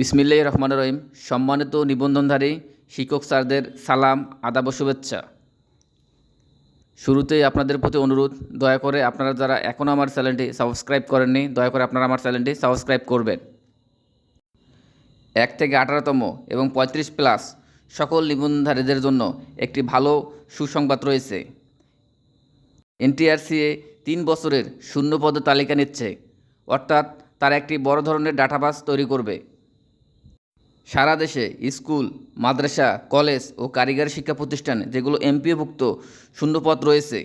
বিসমিল্লাহ রহমান রহিম। সম্মানিত নিবন্ধনধারী, শিক্ষক স্যারদের সালাম, আদাব শুভেচ্ছা। শুরুতেই আপনাদের প্রতি অনুরোধ, দয়া করে আপনারা যারা এখনও আমার চ্যানেলটি সাবস্ক্রাইব করেননি, দয়া করে আপনারা আমার চ্যানেলটি সাবস্ক্রাইব করবেন। এক থেকে আঠারোতম এবং পঁয়ত্রিশ প্লাস সকল নিবন্ধনধারীদের জন্য একটি ভালো সুসংবাদ রয়েছে। এনটিআরসিএ তিন বছরের শূন্য পদের তালিকা নিচ্ছে। অর্থাৎ তারা একটি বড় ধরনের ডাটাবাস তৈরি করবে। সারা দেশে স্কুল, মাদ্রাসা, কলেজ ও কারিগরি শিক্ষা প্রতিষ্ঠান যেগুলো এমপিওভুক্ত শূন্যপদ রয়েছে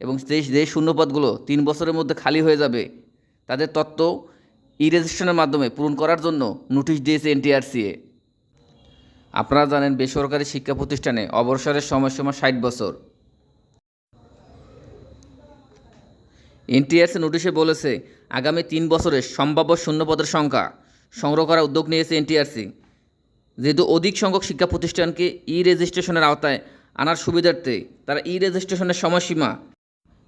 এবং সেই যে শূন্যপদগুলো তিন বছরের মধ্যে খালি হয়ে যাবে, তাদের তত্ত্ব ই রেজিস্ট্রেশনের মাধ্যমে পূরণ করার জন্য নোটিশ দিয়েছে এনটিআরসিএ। আপনারা জানেন বেসরকারি শিক্ষা প্রতিষ্ঠানে অবসরের সময়সীমা ষাট বছর। এনটিআরসি নোটিশে বলেছে, আগামী তিন বছরের সম্ভাব্য শূন্যপদের সংখ্যা সংগ্রহ করার উদ্যোগ নিয়েছে এনটিআরসি। যেহেতু অধিক সংখ্যক শিক্ষা প্রতিষ্ঠানকে ই রেজিস্ট্রেশনের আওতায় আনার সুবিধার্থে তারা ই রেজিস্ট্রেশনের সময়সীমা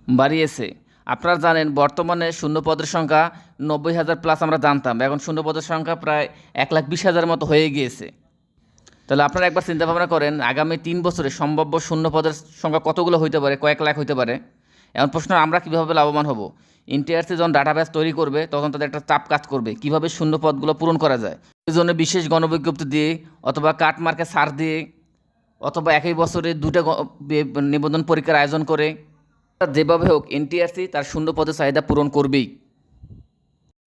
বাড়িয়েছে। আপনারা জানেন, বর্তমানে শূন্যপদের সংখ্যা নব্বই হাজার প্লাস আমরা জানতাম। এখন শূন্যপদের সংখ্যা প্রায় এক লাখ বিশ হাজার মতো হয়ে গিয়েছে। তাহলে আপনারা একবার চিন্তা ভাবনা করেন, আগামী তিন বছরে সম্ভাব্য শূন্য পদের সংখ্যা কতগুলো হইতে পারে, কয়েক লাখ হইতে পারে? এমন প্রশ্ন, আমরা কীভাবে লাভবান হব? ইন্টারসি যখন ডাটাবেস তৈরি করবে, তখন তাদের একটা চাপ কাজ করবে, কীভাবে শূন্য পদগুলো পূরণ করা যায়। এই জন্য বিশেষ গণবিজ্ঞপ্তি দিয়ে অথবা কাট মার্কে সার দিয়ে, অথবা একই বছরে দুটা নিবন্ধন পরীক্ষার আয়োজন করে, যেভাবে হোক এনটিআরসি তার শূন্য পদের চাহিদা পূরণ করবেই।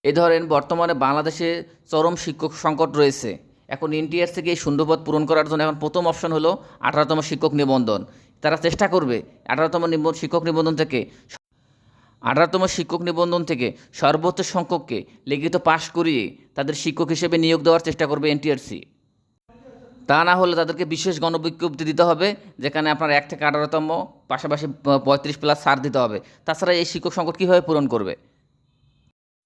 এ ধরেন বর্তমানে বাংলাদেশে চরম শিক্ষক সংকট রয়েছে। এখন এনটিআর থেকে এই শূন্যপদ পূরণ করার জন্য এখন প্রথম অপশন হলো আঠারোতম শিক্ষক নিবন্ধন। তারা চেষ্টা করবে আঠারোতম শিক্ষক নিবন্ধন থেকে আঠারোতম শিক্ষক নিবন্ধন থেকে সর্বোচ্চ সংখ্যককে লিখিত পাশ করিয়ে তাদের শিক্ষক হিসেবে নিয়োগ দেওয়ার চেষ্টা করবে এনটিআরসি। তা না হলে তাদেরকে বিশেষ গণবিজ্ঞপ্তি দিতে হবে, যেখানে আপনার এক থেকে আঠারোতম, পাশাপাশি পঁয়ত্রিশ প্লাস ছাড় দিতে হবে। তাছাড়া এই শিক্ষক সংকট কীভাবে পূরণ করবে?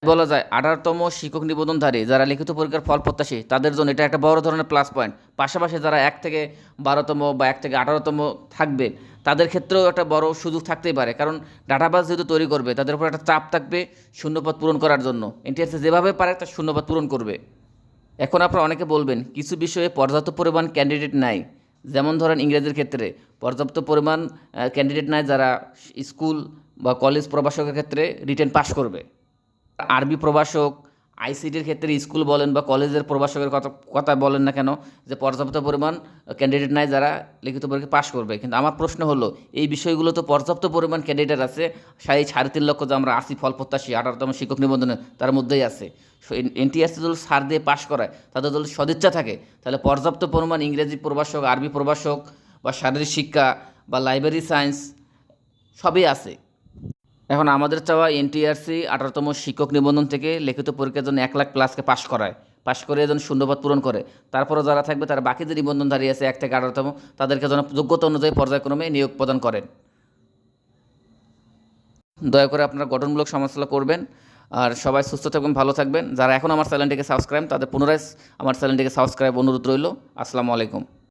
বলা যায়, আঠারোতম শিক্ষক নিবন্ধনধারী যারা লিখিত পরীক্ষার ফল প্রত্যাশী, তাদের জন্য এটা একটা বড় ধরনের প্লাস পয়েন্ট পাশাপাশি যারা এক থেকে বারোতম বা এক থেকে আঠারোতম থাকবে তাদের ক্ষেত্রেও একটা বড় সুযোগ থাকতেই পারে। কারণ ডাটাবাস যেহেতু তৈরি করবে, তাদের উপর একটা চাপ থাকবে শূন্যপদ পূরণ করার জন্য। এনটিআরসি যেভাবে পারে, তার শূন্যপদ পূরণ করবে। এখন আপনারা অনেকে বলবেন, কিছু বিষয়ে পর্যাপ্ত পরিমাণ ক্যান্ডিডেট নাই। যেমন ধরেন ইংরেজির ক্ষেত্রে, পর্যাপ্ত পরিমাণ ক্যান্ডিডেট নাই যারা স্কুল বা কলেজ প্রবাসকের ক্ষেত্রে রিটেন পাস করবে। আরবি প্রভাষক আইসিটির ক্ষেত্রে স্কুল বলেন বা কলেজের প্রভাষকের কথা কথা বলেন না কেন, যে পর্যাপ্ত পরিমাণ ক্যান্ডিডেট নাই যারা লিখিত পরীক্ষা পাশ করবে। কিন্তু আমার প্রশ্ন হলো, এই বিষয়গুলো তো পর্যাপ্ত পরিমাণ ক্যান্ডিডেট আছে? সেই সাড়ে তিন লক্ষ যে আমরা আসি ফল প্রত্যাশী, আঠারোতম শিক্ষক নিবন্ধনে তার মধ্যেই আছে। এনটিআরসি যদি সার দিয়ে পাশ করায় তাদের যদি সদিচ্ছা থাকে, তাহলে পর্যাপ্ত পরিমাণ ইংরেজি প্রভাষক, আরবি প্রভাষক বা শারীরিক শিক্ষা বা লাইব্রেরি সায়েন্স সবই আছে। এখন আমাদের চাওয়া এনটিআরসি আঠারোতম শিক্ষক নিবন্ধন থেকে লিখিত পরীক্ষার জন্য এক লাখ প্লাসকে পাশ করায়। পাশ করে যেন শূন্যপদ পূরণ করে। তারপরে যারা থাকবে, তারা বাকি যে নিবন্ধনধারী আছে এক থেকে আঠারোতম, তাদেরকে যেন যোগ্যতা অনুযায়ী পর্যায়ক্রমে নিয়োগ প্রদান করেন। দয়া করে আপনারা গঠনমূলক সমালোচনা করবেন। আর সবাই সুস্থ থাকবেন, ভালো থাকবেন। যারা এখন আমার চ্যানেলটিকে সাবস্ক্রাইব, তাদের পুনরায় আমার চ্যানেলটিকে সাবস্ক্রাইব অনুরোধ রইল। আসসালামু আলাইকুম।